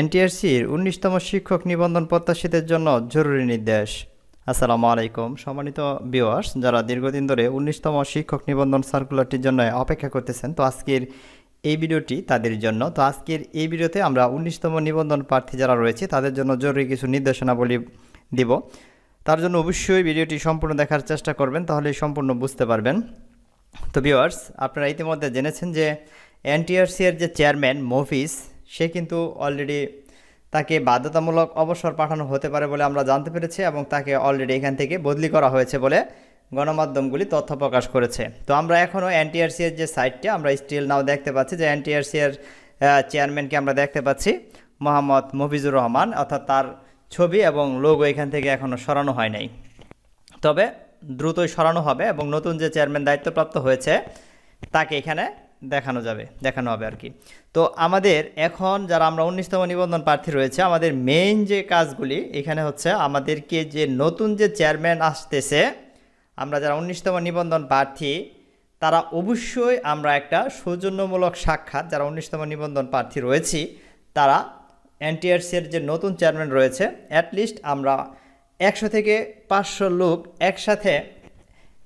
এনটিআরসির উনিশতম শিক্ষক নিবন্ধন প্রত্যাশীদের জন্য জরুরি নির্দেশ। আসসালামু আলাইকুম। সম্মানিত বিওয়ার্স যারা দীর্ঘদিন ধরে উনিশতম শিক্ষক নিবন্ধন সার্কুলারটির জন্য অপেক্ষা করতেছেন, তো আজকের এই ভিডিওটি তাদের জন্য। তো আজকের এই ভিডিওতে আমরা উনিশতম নিবন্ধন প্রার্থী যারা রয়েছে, তাদের জন্য জরুরি কিছু নির্দেশনাবলী দিব। তার জন্য অবশ্যই ভিডিওটি সম্পূর্ণ দেখার চেষ্টা করবেন, তাহলে সম্পূর্ণ বুঝতে পারবেন। তো ভিওয়ার্স আপনারা ইতিমধ্যে জেনেছেন যে এনটিআরসি এর যে চেয়ারম্যান মফিস সে কিন্তু অলরেডি তাকে বাধ্যতামূলক অবসর পাঠানো হতে পারে বলে আমরা জানতে পেরেছি এবং তাকে অলরেডি এখান থেকে বদলি করা হয়েছে বলে গণমাধ্যমগুলি তথ্য প্রকাশ করেছে। তো আমরা এখনও এনটিআরসি এর যে সাইটটি আমরা স্টিল নাও দেখতে পাচ্ছি যে এনটিআরসি এর চেয়ারম্যানকে আমরা দেখতে পাচ্ছি, মোহাম্মদ মফিজুর রহমান। অর্থাৎ তার ছবি এবং লোগো এখান থেকে এখনও সরানো হয় নাই। তবে দ্রুতই সরানো হবে এবং নতুন যে চেয়ারম্যান দায়িত্বপ্রাপ্ত হয়েছে, তাকে এখানে দেখানো যাবে, দেখানো হবে আর কি। তো আমাদের এখন যারা আমরা উনিশতম নিবন্ধন প্রার্থী রয়েছে, আমাদের মেইন যে কাজগুলি, এখানে হচ্ছে আমাদেরকে যে নতুন যে চেয়ারম্যান আসতেছে, আমরা যারা উনিশতম নিবন্ধন প্রার্থী, তারা অবশ্যই আমরা একটা সৌজন্যমূলক সাক্ষাৎ, যারা উনিশতম নিবন্ধন প্রার্থী রয়েছি, তারা এনটিআরসির যে নতুন চেয়ারম্যান রয়েছে অ্যাটলিস্ট আমরা একশো থেকে পাঁচশো লোক একসাথে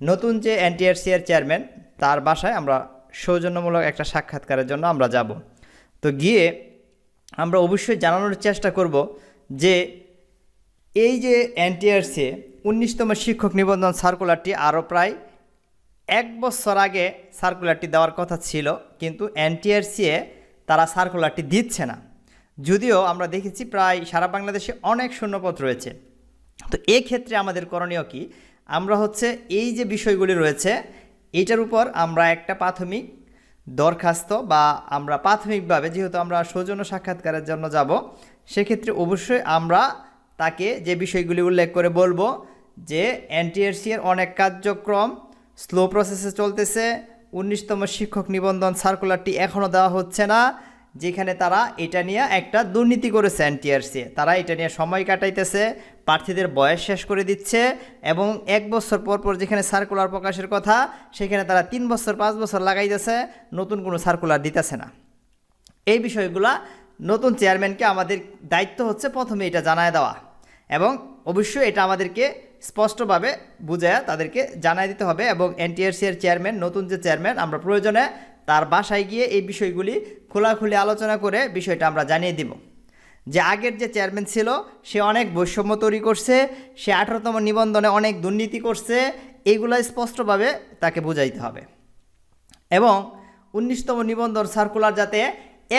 নতুন যে এনটিআরসি এর চেয়ারম্যান তার বাসায় আমরা সৌজন্যমূলক একটা সাক্ষাৎকারের জন্য আমরা যাব। তো গিয়ে আমরা অবশ্যই জানানোর চেষ্টা করব যে এই যে এনটিআরসি উনিশতম শিক্ষক নিবন্ধন সার্কুলারটি আরও প্রায় এক বছর আগে সার্কুলারটি দেওয়ার কথা ছিল, কিন্তু এনটিআরসিএ তারা সার্কুলারটি দিচ্ছে না। যদিও আমরা দেখেছি প্রায় সারা বাংলাদেশে অনেক শূন্যপদ রয়েছে। তো এক্ষেত্রে আমাদের করণীয় কি? আমরা হচ্ছে এই যে বিষয়গুলি রয়েছে এটার উপর আমরা একটা প্রাথমিক দরখাস্ত বা আমরা প্রাথমিকভাবে যেহেতু আমরা সৌজন্য সাক্ষাৎকারের জন্য যাব, সেক্ষেত্রে অবশ্যই আমরা তাকে যে বিষয়গুলি উল্লেখ করে বলব, যে এনটিআরসি অনেক কার্যক্রম, স্লো প্রসেসে চলতেছে, উনিশতম শিক্ষক নিবন্ধন সার্কুলারটি এখনও দেওয়া হচ্ছে না, যেখানে তারা এটা নিয়ে একটা দুর্নীতি করেছে এনটিআরসি তারা এটা নিয়ে সময় কাটাইতেছে প্রার্থীদের বয়স শেষ করে দিচ্ছে এবং এক বছর পর পর যেখানে সার্কুলার প্রকাশের কথা, সেখানে তারা তিন বছর, পাঁচ বছর লাগাইতেছে, নতুন কোনো সার্কুলার দিতেছে না। এই বিষয়গুলা নতুন চেয়ারম্যানকে আমাদের দায়িত্ব হচ্ছে প্রথমে এটা জানায় দেওয়া এবং অবশ্যই এটা আমাদেরকে স্পষ্টভাবে বুঝায় তাদেরকে জানাই দিতে হবে এবং এনটিআরসি এর চেয়ারম্যান নতুন যে চেয়ারম্যান আমরা প্রয়োজনে তার বাসায় গিয়ে এই বিষয়গুলি খোলাখুলি আলোচনা করে বিষয়টা আমরা জানিয়ে দিব। যে আগের যে চেয়ারম্যান ছিল, সে অনেক বৈষম্য তৈরি করছে, সে আঠারোতম নিবন্ধনে অনেক দুর্নীতি করছে, এইগুলো স্পষ্টভাবে তাকে বুঝাইতে হবে। এবং উনিশতম নিবন্ধন সার্কুলার যাতে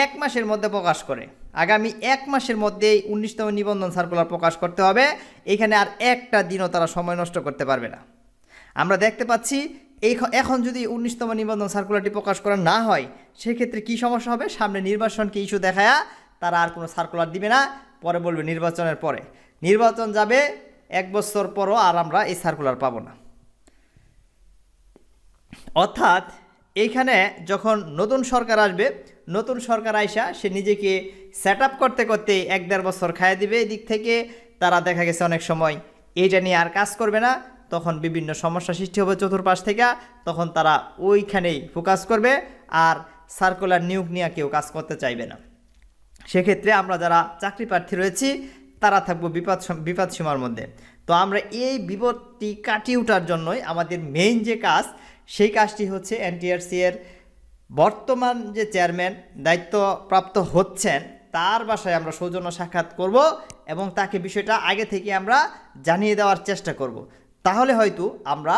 এক মাসের মধ্যে প্রকাশ করে। আগামী এক মাসের মধ্যেই উনিশতম নিবন্ধন সার্কুলার প্রকাশ করতে হবে, এখানে আর একটা দিনও তারা সময় নষ্ট করতে পারবে না। আমরা দেখতে পাচ্ছি, এই এখন যদি উনিশতম নিবন্ধন সার্কুলারটি প্রকাশ করা না হয়, সেক্ষেত্রে কী সমস্যা হবে? সামনে নির্বাচনকে ইস্যু দেখায়া তারা আর কোনো সার্কুলার দিবে না। পরে বলবে নির্বাচনের পরে। নির্বাচন যাবে এক বছর পরও আর আমরা এই সার্কুলার পাবো না। অর্থাৎ এইখানে যখন নতুন সরকার আসবে, নতুন সরকার আইসা সে নিজেকে সেট করতে করতে এক দেড় বছর খাইয়ে দিবে এদিক থেকে। তারা দেখা গেছে অনেক সময় এইটা নিয়ে আর কাজ করবে না। তখন বিভিন্ন সমস্যা সৃষ্টি হবে চতুর্পাশ থেকে। তখন তারা ওইখানেই ফোকাস করবে। আর সার্কুলার নিয়োগ নিয়ে কেউ কাজ করতে চাইবে না। সেক্ষেত্রে আমরা যারা চাকরি প্রার্থী রয়েছি, তারা থাকব বিপদ বিপদ সীমার মধ্যে। তো আমরা এই বিপদটি কাটিয়ে ওঠার জন্যই আমাদের মেইন যে কাজ, সেই কাজটি হচ্ছে এনটিআরসি এর বর্তমান যে চেয়ারম্যান দায়িত্বপ্রাপ্ত হচ্ছেন, তার বাসায় আমরা সৌজন্য সাক্ষাৎ করব এবং তাকে বিষয়টা আগে থেকে আমরা জানিয়ে দেওয়ার চেষ্টা করব। তাহলে হয়তো আমরা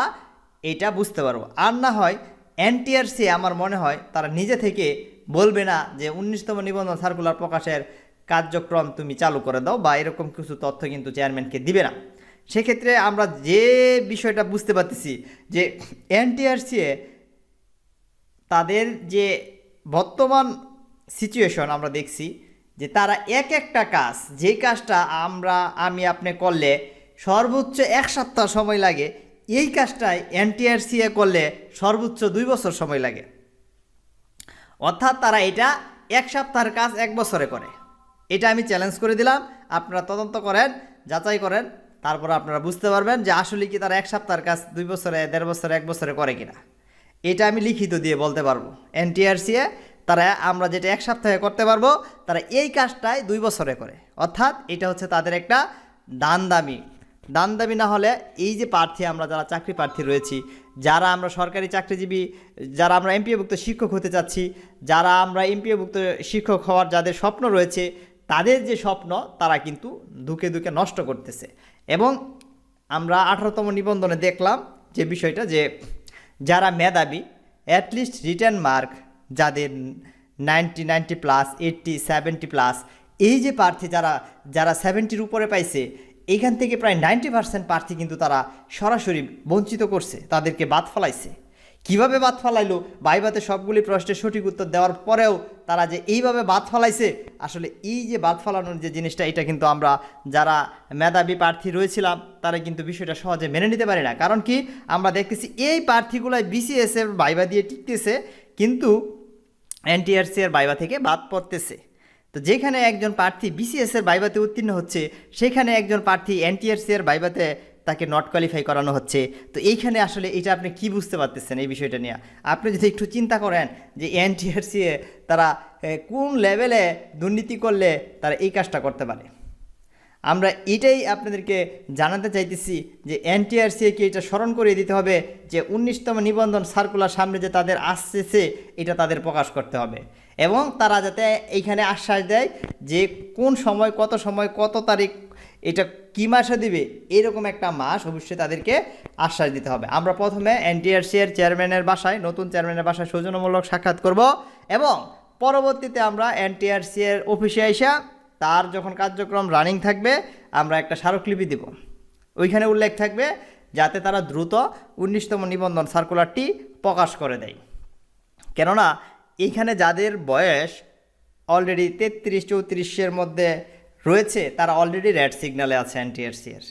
এটা বুঝতে পারব। আর না হয় এনটিআরসি আমার মনে হয় তারা নিজে থেকে বলবে না যে উনিশতম নিবন্ধন সার্কুলার প্রকাশের কার্যক্রম তুমি চালু করে দাও বা এরকম কিছু তথ্য কিন্তু চেয়ারম্যানকে দিবে না। সেক্ষেত্রে আমরা যে বিষয়টা বুঝতে পারতেছি যে এনটিআরসি তাদের যে বর্তমান সিচুয়েশন আমরা দেখছি যে তারা এক একটা কাজ, যে কাজটা আমরা, আমি আপনি করলে সর্বোচ্চ এক সপ্তাহ সময় লাগে, এই কাজটাই এনটিআরসিএ করলে সর্বোচ্চ দুই বছর সময় লাগে। অর্থাৎ তারা এটা এক সপ্তাহের কাজ এক বছরে করে। এটা আমি চ্যালেঞ্জ করে দিলাম, আপনারা তদন্ত করেন, যাচাই করেন, তারপর আপনারা বুঝতে পারবেন যে আসলে কি তারা এক সপ্তাহের কাজ দুই বছরে, দেড় বছরে, এক বছরে করে কিনা। এটা আমি লিখিত দিয়ে বলতে পারব। এনটিআরসিএ তারা, আমরা যেটা এক সপ্তাহে করতে পারব, তারা এই কাজটাই দুই বছরে করে। অর্থাৎ এটা হচ্ছে তাদের একটা দান দামি দান দাবি না হলে এই যে প্রার্থী আমরা, যারা চাকরি প্রার্থী রয়েছি, যারা আমরা সরকারি চাকরিজীবী, যারা আমরা এমপিওভুক্ত শিক্ষক হতে চাচ্ছি, যারা আমরা এমপিওভুক্ত শিক্ষক হওয়ার যাদের স্বপ্ন রয়েছে, তাদের যে স্বপ্ন, তারা কিন্তু দুকে দুকে নষ্ট করতেছে। এবং আমরা আঠারোতম নিবন্ধনে দেখলাম যে বিষয়টা যে যারা মেধাবী অ্যাটলিস্ট রিটার্ন মার্ক যাদের ninety ninety plus eighty seventy plus এই যে প্রার্থী যারা যারা সেভেন্টির উপরে পাইছে এইখান থেকে প্রায় নাইনটি পার্সেন্ট প্রার্থী কিন্তু তারা সরাসরি বঞ্চিত করছে, তাদেরকে বাদ ফলাইছে। কীভাবে বাদ ফালাইলো? বাইবাতে সবগুলি প্রশ্নের সঠিক উত্তর দেওয়ার পরেও তারা যে এইভাবে বাদ ফালাইছে, আসলে এই যে বাদ ফালানোর যে জিনিসটা, এটা কিন্তু আমরা যারা মেধাবী প্রার্থী রয়েছিলাম, তারা কিন্তু বিষয়টা সহজে মেনে নিতে পারি না। কারণ কি? আমরা দেখতেছি এই প্রার্থীগুলাই বিসিএস এর বাইবা দিয়ে টিকতেছে, কিন্তু এনটিআরসি এর বাইবা থেকে বাদ পড়তেছে। তো যেখানে একজন প্রার্থী বিসিএস এর বাইবাতে উত্তীর্ণ হচ্ছে, সেখানে একজন প্রার্থী এনটিআরসি এর বাইবাতে তাকে নট কোয়ালিফাই করানো হচ্ছে। তো এইখানে আসলে এটা আপনি কি বুঝতে পারতেছেন এই বিষয়টা নিয়ে? আপনি যদি একটু চিন্তা করেন যে এনটিআরসি এ তারা কোন লেভেলে দুর্নীতি করলে তারা এই কাজটা করতে পারে? আমরা এটাই আপনাদেরকে জানাতে চাইতেছি যে এনটিআরসিকে এটা স্মরণ করিয়ে দিতে হবে যে উনিশতম নিবন্ধন সার্কুলার সামনে যে তাদের আসতেছে, এটা তাদের প্রকাশ করতে হবে। এবং তারা যাতে এইখানে আশ্বাস দেয় যে কোন সময়, কত সময়, কত তারিখ, এটা কী মাসে দিবে, এরকম একটা মাস অবশ্যই তাদেরকে আশ্বাস দিতে হবে। আমরা প্রথমে এনটিআরসি এর চেয়ারম্যানের বাসায়, নতুন চেয়ারম্যানের বাসায় সৌজন্যমূলক সাক্ষাৎ করব এবং পরবর্তীতে আমরা এনটিআরসি এর অফিসে আইসা তার যখন কার্যক্রম রানিং থাকবে, আমরা একটা স্মারকলিপি দিব। ওইখানে উল্লেখ থাকবে, যাতে তারা দ্রুত উনিশতম নিবন্ধন সার্কুলারটি প্রকাশ করে দেয়। কেননা, এইখানে যাদের বয়স অলরেডি তেত্রিশ চৌত্রিশের মধ্যে রয়েছে, তারা অলরেডি রেড সিগনালে আছে এনটিআরসি এর।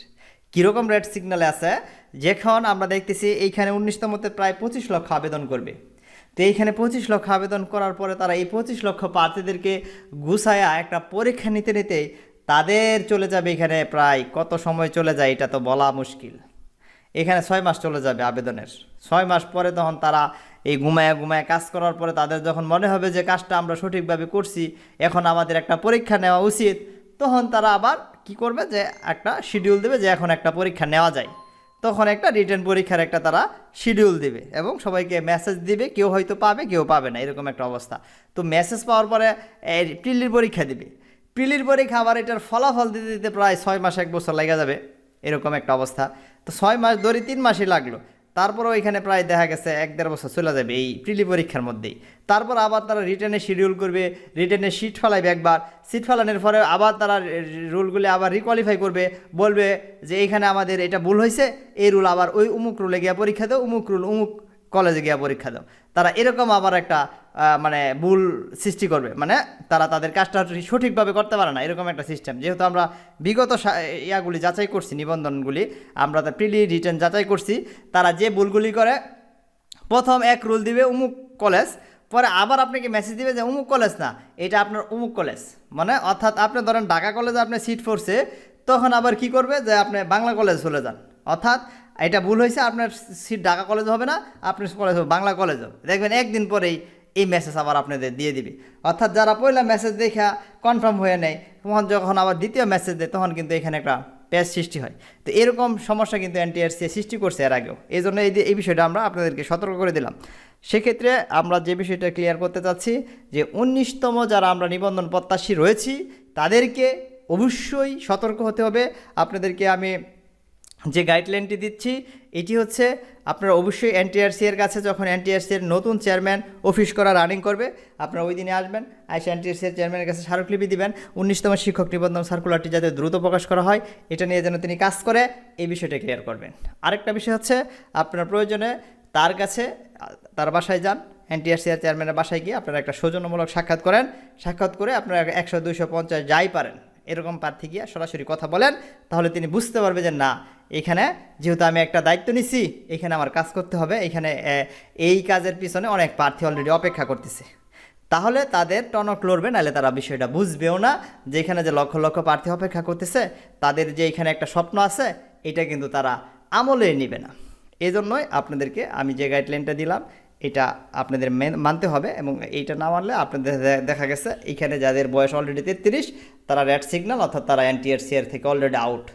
কীরকম রেড সিগনালে আছে? যখন আমরা দেখতেছি, এইখানে উনিশতমতে প্রায় পঁচিশ লক্ষ আবেদন করবে। তো এইখানে পঁচিশ লক্ষ আবেদন করার পরে তারা এই পঁচিশ লক্ষ প্রার্থীদেরকে গুছায়া একটা পরীক্ষা নিতে নিতে তাদের চলে যাবে এখানে প্রায় কত সময় চলে যায় এটা তো বলা মুশকিল। এখানে ছয় মাস চলে যাবে আবেদনের। ছয় মাস পরে তখন তারা এই ঘুমায় ঘুমায় কাজ করার পরে তাদের যখন মনে হবে যে কাজটা আমরা সঠিকভাবে করছি, এখন আমাদের একটা পরীক্ষা নেওয়া উচিত, তখন তারা আবার কি করবে যে একটা শিডিউল দেবে যে এখন একটা পরীক্ষা নেওয়া যায়। তখন একটা রিটার্ন পরীক্ষার একটা তারা শিডিউল দিবে এবং সবাইকে মেসেজ দিবে, কেউ হয়তো পাবে, কেউ পাবে না, এরকম একটা অবস্থা। তো মেসেজ পাওয়ার পরে প্রিলির পরীক্ষা দিবে। প্রিলির পরীক্ষা আবার এটার ফলাফল দিতে দিতে প্রায় ছয় মাস, এক বছর লেগে যাবে, এরকম একটা অবস্থা। তো ছয় মাস ধরে তিন মাসই লাগল। তারপরেও এখানে প্রায় দেখা গেছে এক দেড় বছর চলে যাবে এই প্রিলি পরীক্ষার মধ্যেই। তারপর আবার তারা রিটার্নে শিডিউল করবে রিটার্নে সিট ফেলাইবে একবার। সিট ফেলানোর পরে আবার তারা রুলগুলি আবার রিকোয়ালিফাই করবে, বলবে যে এখানে আমাদের এটা ভুল হয়েছে, এই রুল আবার ওই উমুক রুলে গিয়া পরীক্ষা দাও, উমুক রুল উমুক কলেজে গিয়া পরীক্ষা দাও। তারা এরকম আবার একটা মানে ভুল সৃষ্টি করবে। মানে তারা তাদের কাজটা সঠিকভাবে করতে পারে না, এরকম একটা সিস্টেম যেহেতু আমরা বিগত ইয়াগুলি যাচাই করছি, নিবন্ধনগুলি, আমরা তার প্রিলি রিটার্ন যাচাই করছি, তারা যে ভুলগুলি করে, প্রথম এক রুল দিবে উমুক কলেজ পরে আবার আপনাকে মেসেজ দিবে যে উমুক কলেজ না, এটা আপনার উমুক কলেজ মানে অর্থাৎ আপনি ধরেন ঢাকা কলেজে আপনি সিট পড়ছে তখন আবার কি করবে যে আপনি বাংলা কলেজ চলে যান। অর্থাৎ এটা ভুল হয়েছে, আপনার সিট ঢাকা কলেজ হবে না, আপনার কলেজ হবে, বাংলা কলেজ হবে। দেখবেন একদিন পরেই এই মেসেজ আবার আপনাদের দিয়ে দিবে। অর্থাৎ যারা পয়লা মেসেজ দেখা কনফার্ম হয়ে নেয়, তখন যখন আবার দ্বিতীয় মেসেজ দেয়, তখন কিন্তু এখানে একটা পেজ সৃষ্টি হয়। তো এরকম সমস্যা কিন্তু এনটিআরসি সৃষ্টি করছে এর আগেও। এই জন্য এই এই বিষয়টা আমরা আপনাদেরকে সতর্ক করে দিলাম। সেক্ষেত্রে আমরা যে বিষয়টা ক্লিয়ার করতে চাচ্ছি, যে উনিশতম যারা আমরা নিবন্ধন প্রত্যাশী রয়েছি, তাদেরকে অবশ্যই সতর্ক হতে হবে। আপনাদেরকে আমি যে গাইডলাইনটি দিচ্ছি, এটি হচ্ছে আপনারা অবশ্যই এনটিআরসি এর কাছে যখন এনটিআরসি এর নতুন চেয়ারম্যান অফিস করা রানিং করবে, আপনারা ওই দিনে আসবেন, আইসে এনটিআরসি এর চেয়ারম্যানের কাছে স্মারকলিপি দিবেন, উনিশতম শিক্ষক নিবন্ধন সার্কুলারটি যাতে দ্রুত প্রকাশ করা হয়, এটা নিয়ে যেন তিনি কাজ করে, এই বিষয়টা ক্লিয়ার করবেন। আরেকটা বিষয় হচ্ছে, আপনার প্রয়োজনে তার কাছে, তার বাসায় যান এনটিআরসি এর চেয়ারম্যানের বাসায় গিয়ে আপনারা একটা সৌজন্যমূলক সাক্ষাৎ করেন, সাক্ষাৎ করে আপনারা একশো দুইশো পঞ্চাশ যাই পারেন, এরকম প্রার্থী গিয়া সরাসরি কথা বলেন, তাহলে তিনি বুঝতে পারবে যে না এখানে যেহেতু আমি একটা দায়িত্ব নিছি, এখানে আমার কাজ করতে হবে। এখানে এই কাজের পিছনে অনেক প্রার্থী অলরেডি অপেক্ষা করতেছে। তাহলে তাদের টনক লড়বে, নাহলে তারা বিষয়টা বুঝবেও না। যে এখানে যে লক্ষ লক্ষ প্রার্থী অপেক্ষা করতেছে, তাদের যে এখানে একটা স্বপ্ন আছে, এটা কিন্তু তারা আমলে নেবে না। এই জন্যই আপনাদেরকে আমি যে গাইডলাইনটা দিলাম, এটা আপনাদের মেন- মানতে হবে এবং এইটা না মানলে আপনাদের দেখা গেছে এইখানে যাদের বয়স অলরেডি তেত্রিশ, তারা রেড সিগন্যাল অর্থাৎ তারা এনটিআরসিআর থেকে অলরেডি আউট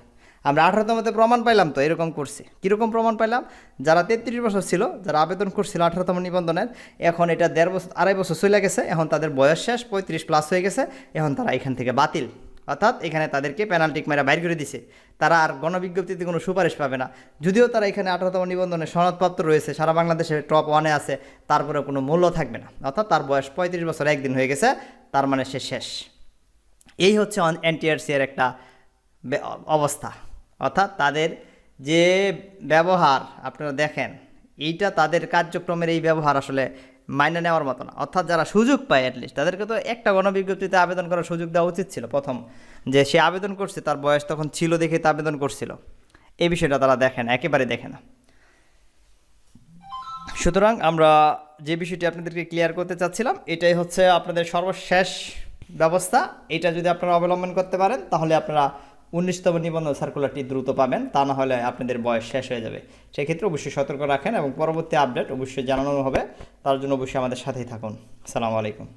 আমরা আঠারোতমতে প্রমাণ পাইলাম তো, এরকম করছে। কীরকম প্রমাণ পাইলাম? যারা তেত্রিশ বছর ছিল, যারা আবেদন করছিল আঠারোতম নিবন্ধনের, এখন এটা দেড় বছর, আড়াই বছর চলে গেছে, এখন তাদের বয়স শেষ, পঁয়ত্রিশ প্লাস হয়ে গেছে, এখন তারা এখান থেকে বাতিল। অর্থাৎ এখানে তাদেরকে পেনাল্টি মেরা বাইর করে দিছে। তারা আর গণবিজ্ঞপ্তিতে কোনো সুপারিশ পাবে না। যদিও তারা এখানে আঠারোতম নিবন্ধনে সনদপত্র রয়েছে, সারা বাংলাদেশে টপ ওয়ানে আছে তারপরে কোনো মূল্য থাকবে না। অর্থাৎ তার বয়স পঁয়ত্রিশ বছর একদিন হয়ে গেছে, তার মানে সে শেষ। এই হচ্ছে এনটিআরসি এর একটা অবস্থা। অর্থাৎ তাদের যে ব্যবহার আপনারা দেখেন, এইটা তাদের কার্যক্রমের এই ব্যবহার আসলে মাইনে নেওয়ার মতো না। অর্থাৎ যারা সুযোগ পায় অ্যাটলিস্ট তাদেরকে তো একটা গণবিজ্ঞপ্তিতে আবেদন করার সুযোগ দেওয়া উচিত ছিল প্রথম। যে সে আবেদন করছে, তার বয়স তখন ছিল দেখে তা আবেদন করছিল। এই বিষয়টা তারা দেখে না একেবারে দেখে না। সুতরাং আমরা যে বিষয়টি আপনাদেরকে ক্লিয়ার করতে চাচ্ছিলাম, এটাই হচ্ছে আপনাদের সর্বশেষ ব্যবস্থা। এটা যদি আপনারা অবলম্বন করতে পারেন, তাহলে আপনারা উনিশতম নিবন্ধন সার্কুলারটি দ্রুত পাবেন, তা না হলে আপনাদের বয়স শেষ হয়ে যাবে। সেক্ষেত্রে অবশ্যই সতর্ক রাখেন এবং পরবর্তী আপডেট অবশ্যই জানানো হবে। তার জন্য অবশ্যই আমাদের সাথেই থাকুন। আসসালামু আলাইকুম।